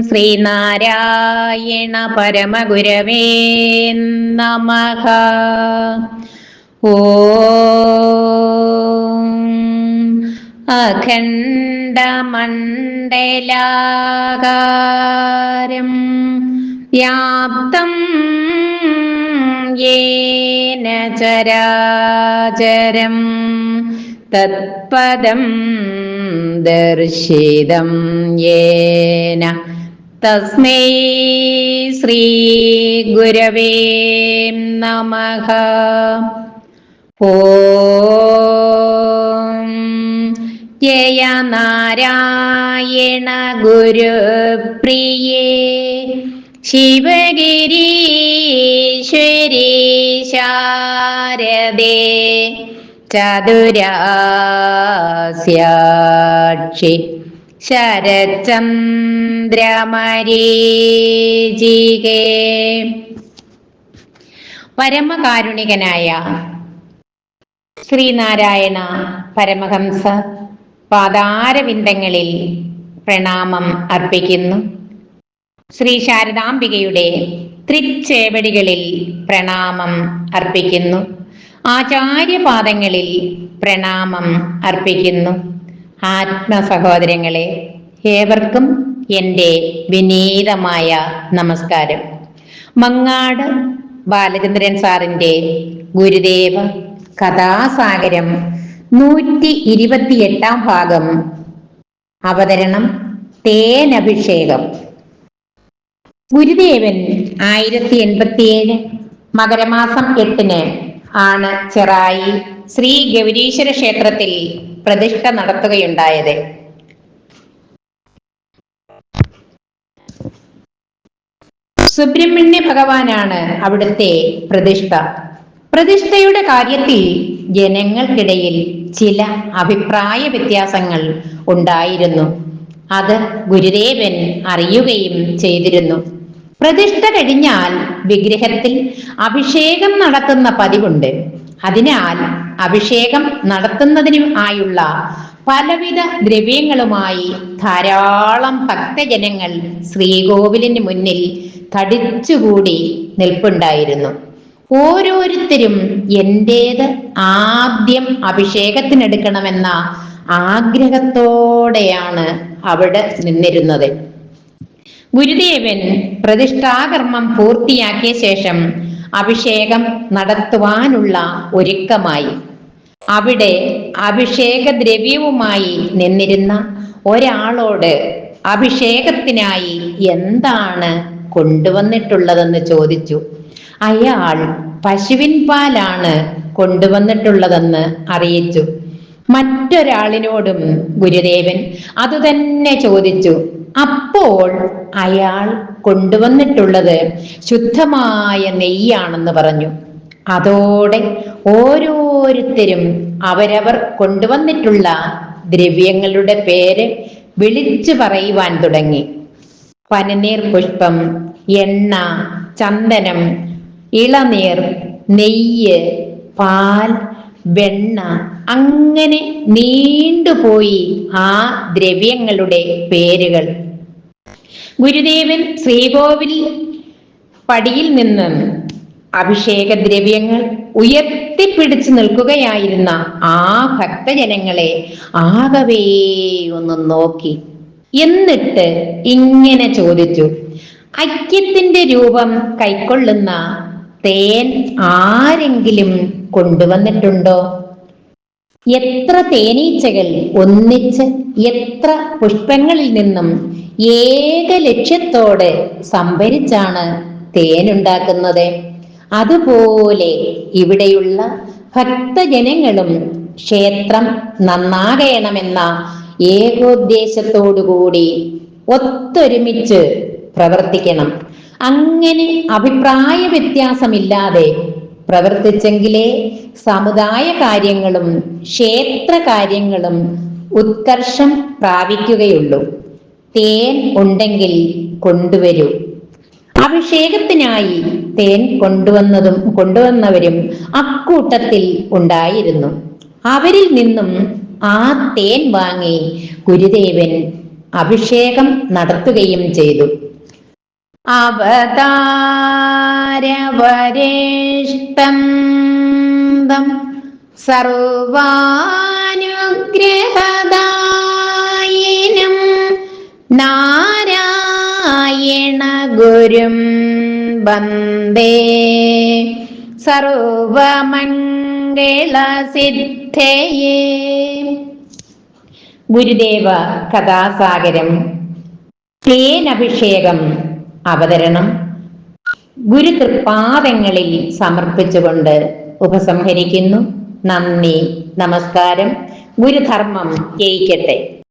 ശ്രീനാരായണ പരമഗുരവേ നമ. ഓ അഖണ്ഡമണ്ഡലാകാരം വ്യാപ്തം യേന ചരാചരം തത്പദം ദർശിതം യേന തസ്മൈ ശ്രീ ഗുരവേ നമഃ ഓം ജയ നാരായണ ഗുരുപ്രിയേ ശിവഗിരീശ്വരി ശാരദേ ചതുരാസ്യാക്ഷി ശരചന്ദ്രമരീചികേ പരമകാരുണികനായ ശ്രീനാരായണ പരമഹംസ പാതാരവിന്ദങ്ങളിൽ പ്രണാമം അർപ്പിക്കുന്നു. ശ്രീ ശാരദാംബികയുടെ തൃച്ചേവടികളിൽ പ്രണാമം അർപ്പിക്കുന്നു. ആചാര്യപാദങ്ങളിൽ പ്രണാമം അർപ്പിക്കുന്നു. ആത്മസഹോദരങ്ങളെ ഏവർക്കും എന്റെ വിനീതമായ നമസ്കാരം. മങ്ങാട് ബാലചന്ദ്രൻ സാറിന്റെ ഗുരുദേവ കഥാസാഗരം നൂറ്റി ഇരുപത്തിയെട്ടാം ഭാഗം. അവതരണം തേനഭിഷേകം. ഗുരുദേവൻ ആയിരത്തി എൺപത്തിയേഴ് മകരമാസം എട്ടിന് ആണ് ചെറായി ശ്രീ ഗൗരീശ്വര ക്ഷേത്രത്തിൽ പ്രതിഷ്ഠ നടത്തുകയുണ്ടായത്. സുബ്രഹ്മണ്യ ഭഗവാനാണ് അവിടുത്തെ പ്രതിഷ്ഠ. പ്രതിഷ്ഠയുടെ കാര്യത്തിൽ ജനങ്ങൾക്കിടയിൽ ചില അഭിപ്രായ വ്യത്യാസങ്ങൾ ഉണ്ടായിരുന്നു. അത് ഗുരുദേവൻ അറിയുകയും ചെയ്തിരുന്നു. പ്രതിഷ്ഠ കഴിഞ്ഞാൽ വിഗ്രഹത്തിൽ അഭിഷേകം നടത്തുന്ന പതിവുണ്ട്. അതിനാൽ അഭിഷേകം നടത്തുന്നതിന് ആയുള്ള പലവിധ ദ്രവ്യങ്ങളുമായി ധാരാളം ഭക്തജനങ്ങൾ ശ്രീകോവിലിന് മുന്നിൽ തടിച്ചുകൂടി നിൽപ്പുണ്ടായിരുന്നു. ഓരോരുത്തരും എന്റേത് ആദ്യം അഭിഷേകത്തിനെടുക്കണമെന്ന ആഗ്രഹത്തോടെയാണ് അവിടെ നിന്നിരുന്നത്. ഗുരുദേവൻ പ്രതിഷ്ഠാകർമ്മം പൂർത്തിയാക്കിയ ശേഷം അഭിഷേകം നടത്തുവാനുള്ള ഒരുക്കമായി. അവിടെ അഭിഷേക ദ്രവ്യവുമായി നിന്നിരുന്ന ഒരാളോട് അഭിഷേകത്തിനായി എന്താണ് കൊണ്ടുവന്നിട്ടുള്ളതെന്ന് ചോദിച്ചു. അയാൾ പശുവിൻ പാലാണ് കൊണ്ടുവന്നിട്ടുള്ളതെന്ന് അറിയിച്ചു. മറ്റൊരാളിനോടും ഗുരുദേവൻ അതുതന്നെ ചോദിച്ചു. അപ്പോൾ അയാൾ കൊണ്ടുവന്നിട്ടുള്ളത് ശുദ്ധമായ നെയ്യാണെന്ന് പറഞ്ഞു. അതോടെ ഓരോരുത്തരും അവരവർ കൊണ്ടുവന്നിട്ടുള്ള ദ്രവ്യങ്ങളുടെ പേര് വിളിച്ചു പറയുവാൻ തുടങ്ങി. പനനീർ പുഷ്പം എണ്ണ ചന്ദനം ഇളനീർ നെയ്യ് പാൽ വെണ്ണ അങ്ങനെ നീണ്ടുപോയി ആ ദ്രവ്യങ്ങളുടെ പേരുകൾ. ഗുരുദേവൻ ശ്രീകോവിൽ പടിയിൽ നിന്ന് അഭിഷേക ദ്രവ്യങ്ങൾ ഉയർത്തിപ്പിടിച്ചു നിൽക്കുകയായിരുന്ന ആ ഭക്തജനങ്ങളെ ആകവേ ഒന്ന് നോക്കി. എന്നിട്ട് ഇങ്ങനെ ചോദിച്ചു ഐക്യത്തിന്റെ രൂപം കൈക്കൊള്ളുന്ന തേൻ ആരെങ്കിലും കൊണ്ടുവന്നിട്ടുണ്ടോ? എത്ര തേനീച്ചകൾ ഒന്നിച്ച് എത്ര പുഷ്പങ്ങളിൽ നിന്നും ഏക ലക്ഷ്യത്തോടെ സംഭരിച്ചാണ് തേനുണ്ടാക്കുന്നത്. അതുപോലെ ഇവിടെയുള്ള ഭക്തജനങ്ങളും ക്ഷേത്രം നന്നാകണമെന്ന ഏകോദ്ദേശത്തോടുകൂടി ഒത്തൊരുമിച്ച് പ്രവർത്തിക്കണം. അങ്ങനെ അഭിപ്രായ വ്യത്യാസമില്ലാതെ പ്രവർത്തിച്ചെങ്കിലേ സമുദായ കാര്യങ്ങളും ക്ഷേത്ര കാര്യങ്ങളും ഉത്കർഷം പ്രാപിക്കുകയുള്ളൂ. തേൻ ഉണ്ടെങ്കിൽ കൊണ്ടുവരൂ. അഭിഷേകത്തിനായി തേൻ കൊണ്ടുവന്നതും കൊണ്ടുവന്നവരും അക്കൂട്ടത്തിൽ ഉണ്ടായിരുന്നു. അവരിൽ നിന്നും ആ തേൻ വാങ്ങി ഗുരുദേവൻ അഭിഷേകം നടത്തുകയും ചെയ്തു. അവതാരവരേഷ്ടം തം ഗുരും വന്ദേ. സർവമംഗളസിദ്ധയേ ഗുരുദേവ കഥാസാഗരം. തേനഭിഷേകം അവതരണം. ഗുരുതൃപാദങ്ങളിൽ സമർപ്പിച്ചുകൊണ്ട് ഉപസംഹരിക്കുന്നു. നന്ദി നമസ്കാരം. ഗുരുധർമ്മം ജയിക്കട്ടെ.